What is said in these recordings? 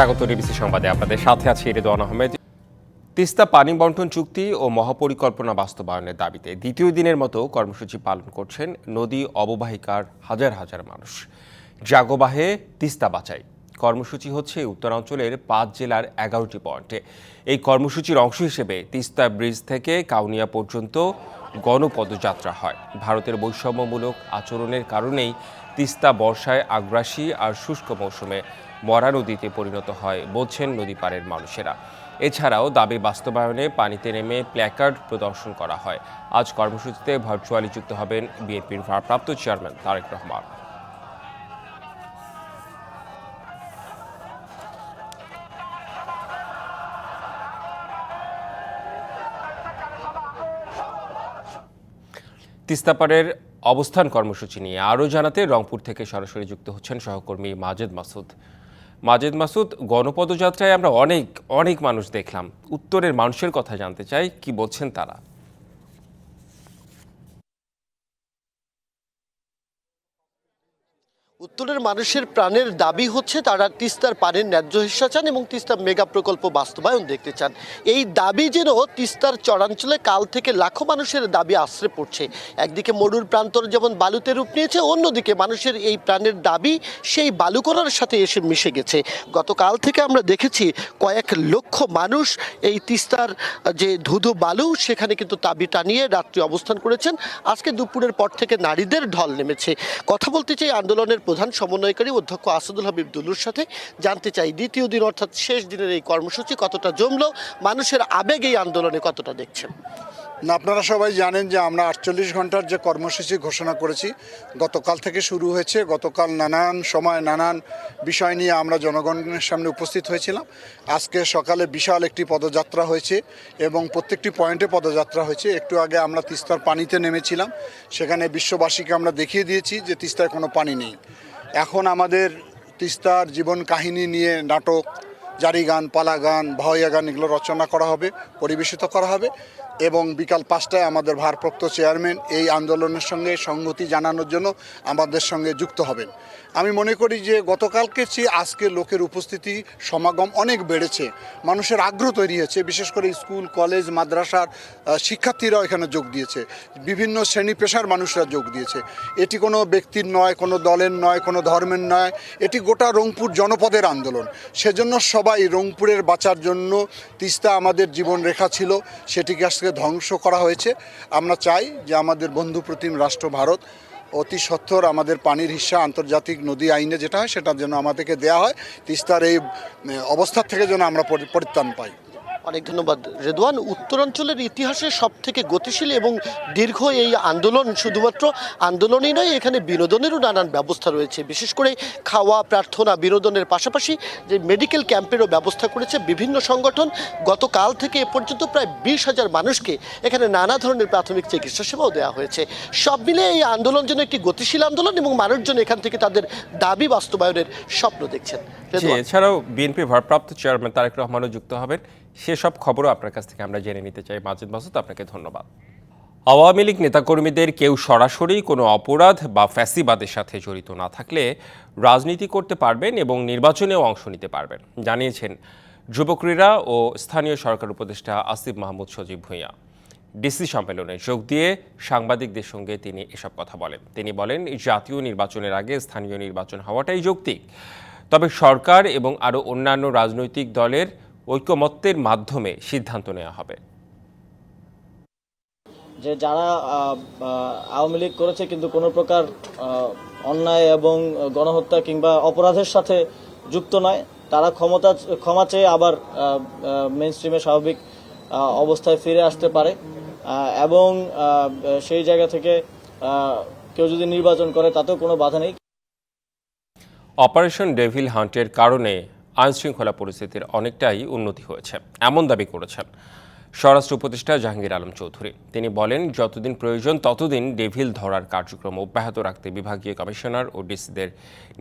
স্বাগত ডিবিসি সংবাদে। আপনাদের সাথে আছি রেদওয়ান আহমেদ। তিস্তা পানি বন্টন চুক্তি ও মহাপরিকল্পনা বাস্তবায়নের দাবিতে দ্বিতীয় দিনের মতো কর্মসূচি পালন করছেন নদী অববাহিকার হাজার হাজার মানুষ। জাগোবাহে তিস্তা বাঁচাই কর্মসূচি হচ্ছে উত্তরাঞ্চলের পাঁচ জেলার এগারোটি পয়েন্টে। এই কর্মসূচির অংশ হিসেবে তিস্তা ব্রিজ থেকে কাউনিয়া পর্যন্ত গণপদযাত্রা হয়। ভারতের বৈষম্যমূলক আচরণের কারণেই তিস্তা বর্ষায় আগ্রাসী আর শুষ্ক মৌসুমে মরা নদীতে পরিণত হয়, বলছেন নদী পাড়ের মানুষেরা। এছাড়াও দাবি বাস্তবায়নে পানিতে নেমে প্ল্যাকার্ড প্রদর্শন করা হয়। আজ কর্মসূচিতে ভার্চুয়ালি যুক্ত হবেন বিএনপির ভারপ্রাপ্ত চেয়ারম্যান তারেক রহমান। তিস্তাপাড়ের অবস্থান কর্মসূচি নিয়ে আরও জানাতে রংপুর থেকে সরাসরি যুক্ত হচ্ছেন সহকর্মী মাজেদ মাসুদ। মাজেদ মাসুদ, গণপদযাত্রায় আমরা অনেক অনেক মানুষ দেখলাম। উত্তরের মানুষের কথা জানতে চাই, কি বলছেন তারা? উত্তরের মানুষের প্রাণের দাবি হচ্ছে তারা তিস্তার পানির ন্যায্য হিস্সা চান এবং তিস্তা মেগা প্রকল্প বাস্তবায়ন দেখতে চান। এই দাবি যেন তিস্তার চরাঞ্চলে কাল থেকে লাখো মানুষের দাবি আশ্রে পড়ছে। একদিকে মরুর প্রান্তর যেমন বালুতে রূপ নিয়েছে, অন্যদিকে মানুষের এই প্রাণের দাবি সেই বালু করার সাথে এসে মিশে গেছে। গতকাল থেকে আমরা দেখেছি কয়েক লক্ষ মানুষ এই তিস্তার যে ধুধু বালু সেখানে কিন্তু দাবি টানিয়ে রাত্রি অবস্থান করেছেন। আজকে দুপুরের পর থেকে নারীদের ঢল নেমেছে। কথা বলতে চাই আন্দোলনের প্রধান সমন্বয়কারী অধ্যক্ষ আসাদুল হাবিব দুলুর সাথে জানতে চাই, দ্বিতীয় দিন অর্থাৎ শেষ দিনের এই কর্মসূচি কতটা জমলো, মানুষের আবেগ এই আন্দোলনে কতটা দেখছেন? না, আপনারা সবাই জানেন যে আমরা আটচল্লিশ ঘণ্টার যে কর্মসূচি ঘোষণা করেছি, গতকাল থেকে শুরু হয়েছে। গতকাল নানান সময় নানান বিষয় নিয়ে আমরা জনগণের সামনে উপস্থিত হয়েছিলাম। আজকে সকালে বিশাল একটি পদযাত্রা হয়েছে এবং প্রত্যেকটি পয়েন্টে পদযাত্রা হয়েছে। একটু আগে আমরা তিস্তার পানিতে নেমেছিলাম। সেখানে বিশ্ববাসীকে আমরা দেখিয়ে দিয়েছি যে তিস্তায় কোনো পানি নেই। এখন আমাদের তিস্তার জীবন কাহিনী নিয়ে নাটক জারি গান পালা গান ভাওয়াইয়া গান এগুলো রচনা করা হবে, পরিবেশিত করা হবে। এবং বিকাল পাঁচটায় আমাদের ভারপ্রাপ্ত চেয়ারম্যান এই আন্দোলনের সঙ্গে সংহতি জানানোর জন্য আমাদের সঙ্গে যুক্ত হবেন। আমি মনে করি যে গতকালকে চেয়ে আজকে লোকের উপস্থিতি, সমাগম অনেক বেড়েছে। মানুষের আগ্রহ তৈরি হয়েছে। বিশেষ করে স্কুল, কলেজ, মাদ্রাসার শিক্ষার্থীরাও এখানে যোগ দিয়েছে। বিভিন্ন শ্রেণি পেশার মানুষরা যোগ দিয়েছে। এটি কোনো ব্যক্তির নয়, কোনো দলের নয়, কোনো ধর্মের নয়। এটি গোটা রংপুর জনপদের আন্দোলন। সেজন্য সবাই রংপুরের বাঁচার জন্য তিস্তা আমাদের জীবন রেখা ছিল। সেটিকে আজকে ধ্বংস করা হয়েছে। আমরা চাই যে আমাদের বন্ধুপ্রতিম রাষ্ট্র ভারত অতি সত্তর আমাদের পানির হিসা আন্তর্জাতিক নদী আইনে যেটা হয় সেটা যেন আমাদেরকে দেয়া হয়। তিস্তার এই অবস্থার থেকে যেন আমরা পরি- পরিত্রাণ পাই। অনেক ধন্যবাদ। রেদওয়ান উত্তরাঞ্চলের ইতিহাসে সব থেকে গতিশীল এবং দীর্ঘ এই আন্দোলন শুধুমাত্র আন্দোলনই নয় এখানে বিনোদনেরও নানান ব্যবস্থা রয়েছে। বিশেষ করে খাওয়া প্রার্থনা বিনোদনের পাশাপাশি যে মেডিকেল ক্যাম্পেরও ব্যবস্থা করেছে বিভিন্ন সংগঠন গতকাল থেকে এ পর্যন্ত প্রায় বিশ হাজার মানুষকে এখানে নানা ধরনের প্রাথমিক চিকিৎসা সেবাও দেওয়া হয়েছে। সব মিলে এই আন্দোলন যেন একটি গতিশীল আন্দোলন এবং মানুষজন এখান থেকে তাদের দাবি বাস্তবায়নের স্বপ্ন দেখছেন। এছাড়াও বিএনপি ভারপ্রাপ্ত চেয়ারম্যান তারেক রহমানও যুক্ত হবেন। সেসব খবরও আপনার কাছ থেকে আমরা জেনে নিতে চাই। মাজেদ মাসুদ, আপনাকে ধন্যবাদ। আওয়ামী লীগ নেতাকর্মীদের কেউ সরাসরি কোনো অপরাধ বা ফ্যাসিবাদের সাথে জড়িত না থাকলে রাজনীতি করতে পারবেন এবং নির্বাচনেও অংশ নিতে পারবেন, জানিয়েছেন যুব ক্রীড়া ও স্থানীয় সরকার উপদেষ্টা আসিফ মাহমুদ সজীব ভূঁইয়া। ডিসি সম্মেলনে যোগ দিয়ে সাংবাদিকদের সঙ্গে তিনি এসব কথা বলেন। তিনি বলেন, জাতীয় নির্বাচনের আগে স্থানীয় নির্বাচন হওয়াটাই যৌক্তিক। তবে সরকার এবং আরও অন্যান্য রাজনৈতিক দলের ঐকমত্যের মাধ্যমে সিদ্ধান্ত নেওয়া হবে। যে যারা আওয়ামী লীগ করেছে কিন্তু কোনো প্রকার অন্যায় এবং গণহত্যা কিংবা অপরাধের সাথে যুক্ত নয় তারা ক্ষমতা ক্ষমা চেয়ে আবার মেন স্ট্রিমে স্বাভাবিক অবস্থায় ফিরে আসতে পারে। এবং সেই জায়গা থেকে কেউ যদি নির্বাচন করে তাতেও কোনো বাধা নেই। অপারেশন ডেভিল হান্টের কারণে আইনশৃঙ্খলা পরিস্থিতির অনেকটাই উন্নতি হয়েছে, এমন দাবি করেছেন স্বরাষ্ট্র উপদেষ্টা জাহাঙ্গীর আলম চৌধুরী। তিনি বলেন, যতদিন প্রয়োজন ততদিন ডেভিল ধরার কার্যক্রম অব্যাহত রাখতে বিভাগীয় কমিশনার ও ডিসিদের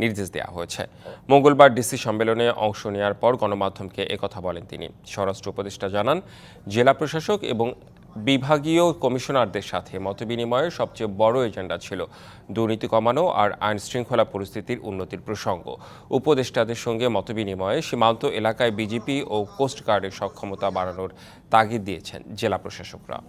নির্দেশ দেওয়া হয়েছে। মঙ্গলবার ডিসি সম্মেলনে অংশ নেওয়ার পর গণমাধ্যমকে একথা বলেন তিনি। স্বরাষ্ট্র উপদেষ্টা জানান, জেলা প্রশাসক এবং বিভাগীয় কমিশনারদের সাথে মতবিনিময়ের সবচেয়ে বড় এজেন্ডা ছিল দুর্নীতি কমানো আর আইন শৃঙ্খলা পরিস্থিতির উন্নতির প্রসঙ্গ। উপদেষ্টাদের সঙ্গে মতবিনিময়ে সীমান্ত এলাকায় বিজেপি ও কোস্টগার্ডের সক্ষমতা বাড়ানোর তাগিদ দিয়েছেন জেলা প্রশাসকরা।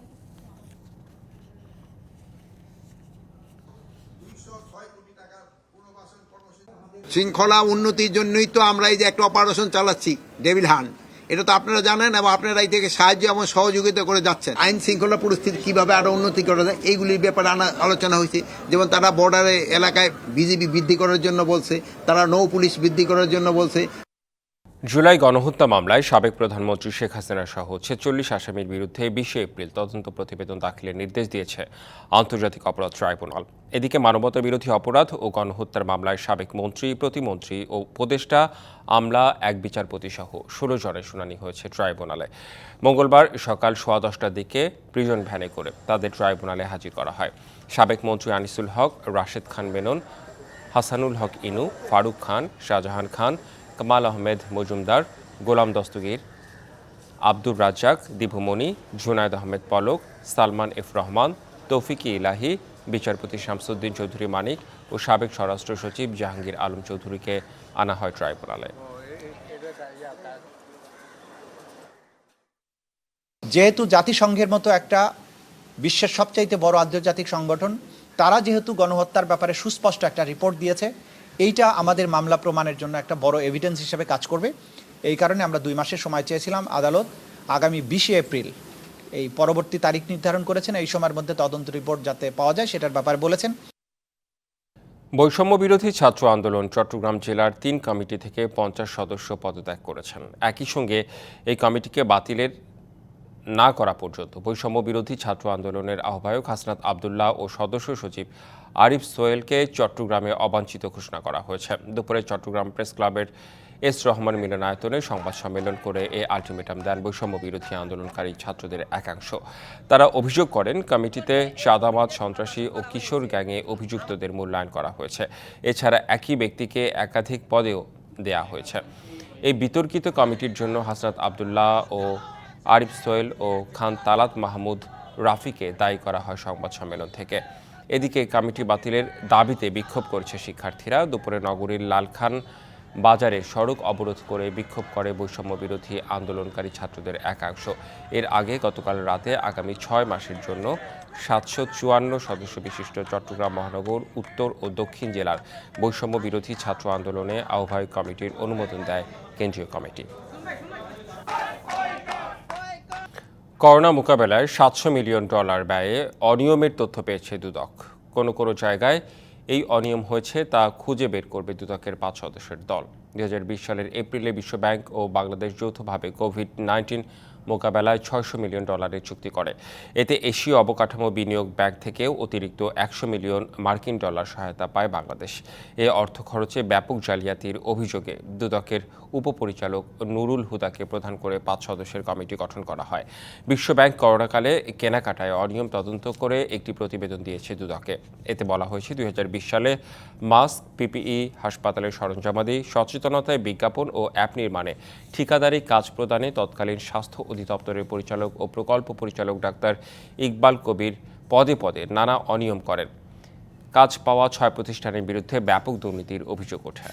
শৃঙ্খলা উন্নতির জন্যই তো আমরা এই যে একটা অপারেশন চালাচ্ছি ডেভিল হান এটা তো আপনারা জানেন এবং আপনারা এই থেকে সাহায্য এবং সহযোগিতা করে যাচ্ছেন। আইন শৃঙ্খলা পরিস্থিতি কীভাবে আরও উন্নতি করা যায়, এইগুলির ব্যাপারে আনা আলোচনা হয়েছে। যেমন তারা বর্ডারে এলাকায় বিজিবি বৃদ্ধি করার জন্য বলছে, তারা নৌ পুলিশ বৃদ্ধি করার জন্য বলছে। জুলাই গণহত্যা মামলায় সাবেক প্রধানমন্ত্রী শেখ হাসিনা সহ ছেচল্লিশ আসামির বিরুদ্ধে বিশে এপ্রিল তদন্ত প্রতিবেদন দাখিলের নির্দেশ দিয়েছে আন্তর্জাতিক অপরাধ ট্রাইব্যুনাল। এদিকে মানবতা বিরোধী অপরাধ ও গণহত্যার মামলায় সাবেক মন্ত্রী, প্রতিমন্ত্রী ও উপদেষ্টা আমলা, এক বিচারপতি সহ ষোলো জনের শুনানি হয়েছে ট্রাইব্যুনালে। মঙ্গলবার সকাল সোয়া দশটার দিকে প্রিজন ভ্যানে করে তাদের ট্রাইব্যুনালে হাজির করা হয়। সাবেক মন্ত্রী আনিসুল হক, রাশেদ খান মেনন হাসানুল হক ইনু, ফারুক খান, শাহজাহান খান কামাল আহমেদ মজুমদার, গোলাম দস্তগীর, আব্দুর রাজ্জাক, দীপুমণি জুনায়দ আহমেদ পলক, সালমান এফ রহমান, তৌফিকি ইলাহি, বিচারপতি শামসুদ্দিন চৌধুরী মানিক ও সাবেক স্বরাষ্ট্র সচিব জাহাঙ্গীর আলম চৌধুরীকে আনা হয় ট্রাইব্যুনালে। যেহেতু জাতিসংঘের মতো একটা বিশ্বের সবচাইতে বড় আন্তর্জাতিক সংগঠন, তারা যেহেতু গণহত্যার ব্যাপারে সুস্পষ্ট একটা রিপোর্ট দিয়েছে এইটা আমাদের মামলা প্রমাণের জন্য একটা বড় এভিডেন্স হিসেবে কাজ করবে। এই কারণে আমরা দুই মাসের সময় চেয়েছিলাম আদালত আগামী বিশে এপ্রিল এই পরবর্তী তারিখ নির্ধারণ করেছেন, এই সময়ের মধ্যে তদন্ত রিপোর্ট যাতে পাওয়া যায় সেটার ব্যাপারে বলেছেন। বৈষম্য বিরোধী ছাত্র আন্দোলন চট্টগ্রাম জেলার তিন কমিটি থেকে পঞ্চাশ সদস্য পদত্যাগ করেছেন। একই সঙ্গে এই কমিটিকে বাতিলের না করা পর্যন্ত বৈষম্য বিরোধী ছাত্র আন্দোলনের আহ্বায়ক হাসনাত আবদুল্লাহ ও সদস্য সচিব আরিফ সোয়েলকে চট্টগ্রামে অবাঞ্ছিত ঘোষণা করা হয়েছে। দুপুরে চট্টগ্রাম প্রেস ক্লাবের এস রহমান মিলনায়তনে সংবাদ সম্মেলন করে এ আলটিমেটাম দেন বৈষম্য বিরোধী আন্দোলনকারী ছাত্রদের একাংশ। তারা অভিযোগ করেন, কমিটিতে চাঁদাবাদ সন্ত্রাসী ও কিশোর গ্যাংয়ে অভিযুক্তদের মূল্যায়ন করা হয়েছে। এছাড়া একই ব্যক্তিকে একাধিক পদেও দেয়া হয়েছে। এই বিতর্কিত কমিটির জন্য হাসনাত আবদুল্লাহ ও আরিফ সোহেল ও খান তালাত মাহমুদ রাফিকে দায়ী করা হয় সংবাদ সম্মেলন থেকে। এদিকে কমিটি বাতিলের দাবিতে বিক্ষোভ করছে শিক্ষার্থীরা। দুপুরে নগরীর লালখান বাজারে সড়ক অবরোধ করে বিক্ষোভ করে বৈষম্য বিরোধী আন্দোলনকারী ছাত্রদের একাংশ। এর আগে গতকাল রাতে আগামী ছয় মাসের জন্য সাতশো চুয়ান্ন সদস্য বিশিষ্ট চট্টগ্রাম মহানগর, উত্তর ও দক্ষিণ জেলার বৈষম্য বিরোধী ছাত্র আন্দোলনে আহ্বায়ক কমিটির অনুমোদন দেয় কেন্দ্রীয় কমিটি। করোনা মোকাবেলায় সাতশো মিলিয়ন ডলার ব্যয়ে অনিয়মের তথ্য পেয়েছে দুদক। কোনো কোনো জায়গায় এই অনিয়ম হয়েছে তা খুঁজে বের করবে দুদকের পাঁচ সদস্যের দল। দু হাজার বিশ সালের এপ্রিলে বিশ্বব্যাংক ও বাংলাদেশ যৌথভাবে কোভিড নাইন্টিন মোকাবেলায় ছয়শো মিলিয়ন ডলারের চুক্তি করে। এতে এশীয় অবকাঠামো বিনিয়োগ ব্যাংক থেকেও অতিরিক্ত একশো মিলিয়ন মার্কিন ডলার সহায়তা পায় বাংলাদেশ। এ অর্থ খরচে ব্যাপক জালিয়াতির অভিযোগে দুদকের উপপরিচালক নুরুল হুদাকে প্রধান করে পাঁচ সদস্যের কমিটি গঠন করা হয়। বিশ্বব্যাংক করোনাকালে কেনাকাটায় অনিয়ম তদন্ত করে একটি প্রতিবেদন দিয়েছে দুদকে। এতে বলা হয়েছে, দুই হাজার বিশ সালে মাস্ক, পিপিই, হাসপাতালের সরঞ্জামাদি, সচেতনতায় বিজ্ঞাপন ও অ্যাপ নির্মাণে ঠিকাদারি কাজ প্রদানে তৎকালীন স্বাস্থ্য অধিদপ্তরের পরিচালক ও প্রকল্প পরিচালক ডাক্তার ইকবাল কবির পদে পদে নানা অনিয়ম করেন। কাজ পাওয়া ছয় প্রতিষ্ঠানের বিরুদ্ধে ব্যাপক দুর্নীতির অভিযোগ ওঠে।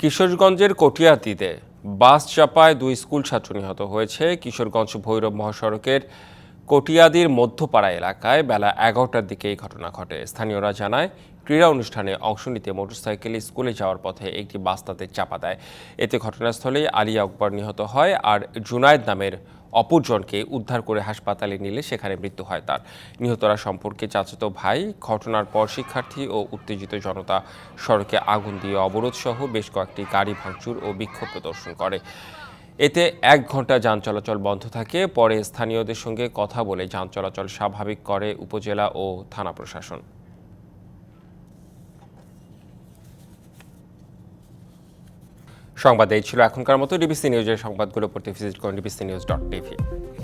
কিশোরগঞ্জের কটিয়াতিতে বাস চাপায় দুই স্কুল ছাত্র নিহত হয়েছে। কিশোরগঞ্জ ভৈরব মহাসড়কের কটিয়াদির মধ্যপাড়া এলাকায় বেলা এগারোটার দিকে এই ঘটনা ঘটে। স্থানীয়রা জানায়, ক্রীড়া অনুষ্ঠানে অংশ নিতে মোটরসাইকেলে স্কুলে যাওয়ার পথে একটি বাস তাদের চাপা দেয়। এতে ঘটনাস্থলেই আলী আকবর নিহত হয় আর জুনায়েদ নামের অপরজনকে উদ্ধার করে হাসপাতালে নিলে সেখানে মৃত্যু হয় তার। নিহতরা সম্পর্কে চাচাতো ভাই, ঘটনার পর শিক্ষার্থী ও উত্তেজিত জনতা সড়কে আগুন দিয়ে অবরোধ সহ বেশ কয়েকটি গাড়ি ভাঙচুর ও বিক্ষোভ প্রদর্শন করে। এতে এক ঘণ্টা যান চলাচল বন্ধ থাকে। পরে স্থানীয়দের সঙ্গে কথা বলে যান চলাচল স্বাভাবিক করে উপজেলা ও থানা প্রশাসন। সংবাদ এই ছিল এখনকার মতো। ডিবিসি নিউজের সংবাদগুলো পড়তে ভিজিট করুন ডিবিসি নিউজ ডট টিভি।